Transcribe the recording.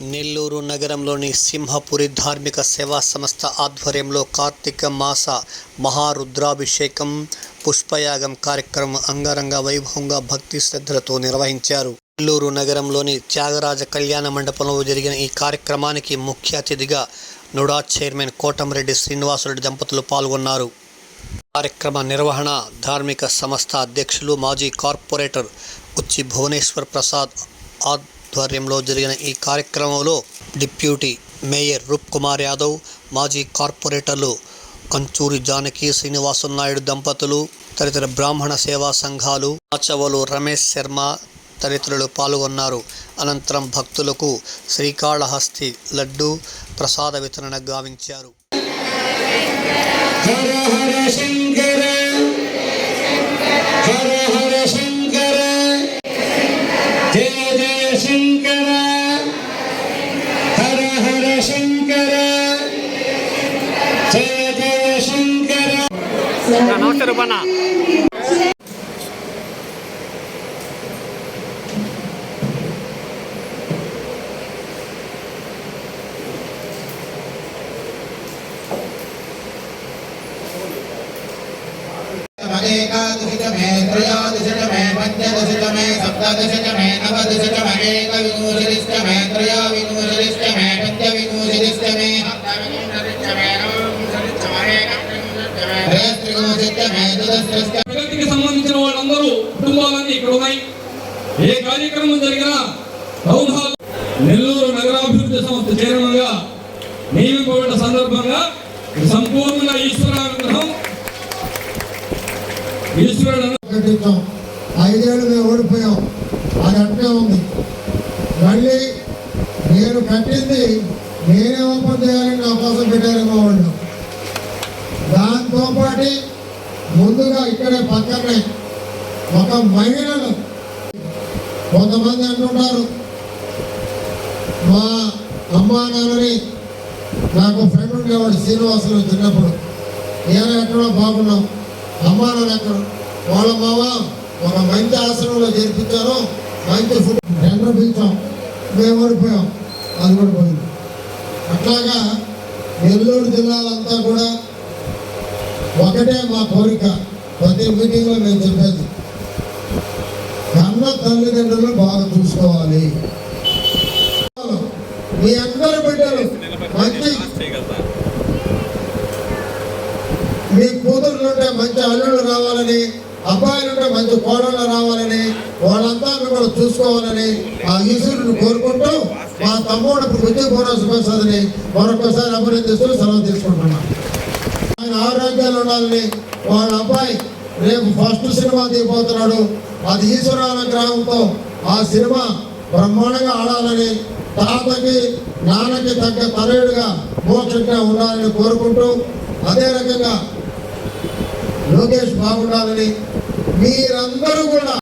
నెల్లూరు నగరంలోని సింహపురి ధార్మిక సేవా సంస్థ ఆధ్వర్యంలో కార్తీక మాస మహారుద్రాభిషేకం పుష్పయాగం కార్యక్రమం అంగరంగ వైభవంగా భక్తి శ్రద్ధలతో నిర్వహించారు. నెల్లూరు నగరంలోని త్యాగరాజ కళ్యాణ మండపంలో జరిగిన ఈ కార్యక్రమానికి ముఖ్య అతిథిగా నుడా చైర్మన్ కోటంరెడ్డి శ్రీనివాసరెడ్డి దంపతులు పాల్గొన్నారు. కార్యక్రమ నిర్వహణ ధార్మిక సంస్థ అధ్యక్షులు మాజీ కార్పొరేటర్ ఉచ్చి భువనేశ్వర్ ప్రసాద్ ఆధ్వర్యంలో జరిగిన ఈ కార్యక్రమంలో డిప్యూటీ మేయర్ రూప్ కుమార్ యాదవ్ మాజీ కార్పొరేటర్లు కంచూరి జానకి శ్రీనివాసం నాయుడు దంపతులు తదితర బ్రాహ్మణ సేవా సంఘాలు ఆచవలు రమేష్ శర్మ తదితరులు పాల్గొన్నారు. అనంతరం భక్తులకు శ్రీకాళహస్తి లడ్డు ప్రసాద వితరణ గావించారు. హర హర శంకర హర హర శంకర నమస్తే రూపన్న एकादशतमे त्रयोदशतमे पञ्चदशतमे सप्तदशतमे नवदशतमे एकविंशतिष्टमे ప్రగతికి సంబంధించిన వాళ్ళందరూ కుటుంబాలన్నీ ఇక్కడ ఉన్నాయి ఏ కార్యక్రమం జరిగినా టౌన్ హాల్ నెల్లూరు నగరాభివృద్ధి సంస్థ చైర్మన్గా నియమింపబడిన సందర్భంగా సంపూర్ణ ఈశ్వరానుగ్రహం ఈశ్వరుడు కట్టించాం ఐదేళ్ళు మేము ఓడిపోయాం అది అట్టే ఉంది మళ్ళీ నేను కట్టింది నేనే ఓపెన్ చేయాలని నా కోసం పెట్టారేమో వాళ్ళు దాంతో ముందుగా ఇక్కడే పక్కనే ఒక మహిళలు కొంతమంది అంటుంటారు మా అమ్మా నాన్నని నాకు ఫ్రెండ్ ఉండేవాడు శ్రీనివాసులు చిన్నప్పుడు. నేను ఎక్కడో బాగున్నాం. అమ్మా నాన్న ఎక్కడ? వాళ్ళ మామ ఒక మంచి ఆశ్రమంలో చేర్పించారు. మంచి ఫుడ్ టెండర్ పిలిచాం. మేము ఓడిపోయాం. అది కూడా పోయింది. అట్లాగా నెల్లూరు జిల్లాలంతా కూడా ఒకటే మా కోరిక. ప్రతి మీటింగ్లో మేము చెప్పేది. కన్న తల్లిదండ్రులు బాగా చూసుకోవాలి. మీ అందరూ బిడ్డలు మంచి మీ కూతురులుంటే మంచి అల్లుళ్ళు రావాలని అబ్బాయిలుంటే మంచి కోడళ్ళు రావాలని వాళ్ళంతా మిమ్మల్ని చూసుకోవాలని ఆ ఈశ్వరుని కోరుకుంటూ మా తమ్ముడు బుద్ధి బోనస్ ప్రసాద్ని మరొకసారి అభినందిస్తూ సెలవు తీసుకుంటున్నాను ఆయన ఆరోగ్యాలు ఉండాలని వాళ్ళ అబ్బాయి రేపు ఫస్ట్ సినిమా దిగిపోతున్నాడు అది ఈశ్వరానుగ్రహంతో ఆ సినిమా బ్రహ్మాండంగా ఆడాలని తాతకి నాన్నకి తగ్గ తనయుడిగా మోక్షంగా ఉండాలని కోరుకుంటూ అదే రకంగా లోకేష్ బాగుండాలని మీరందరూ కూడా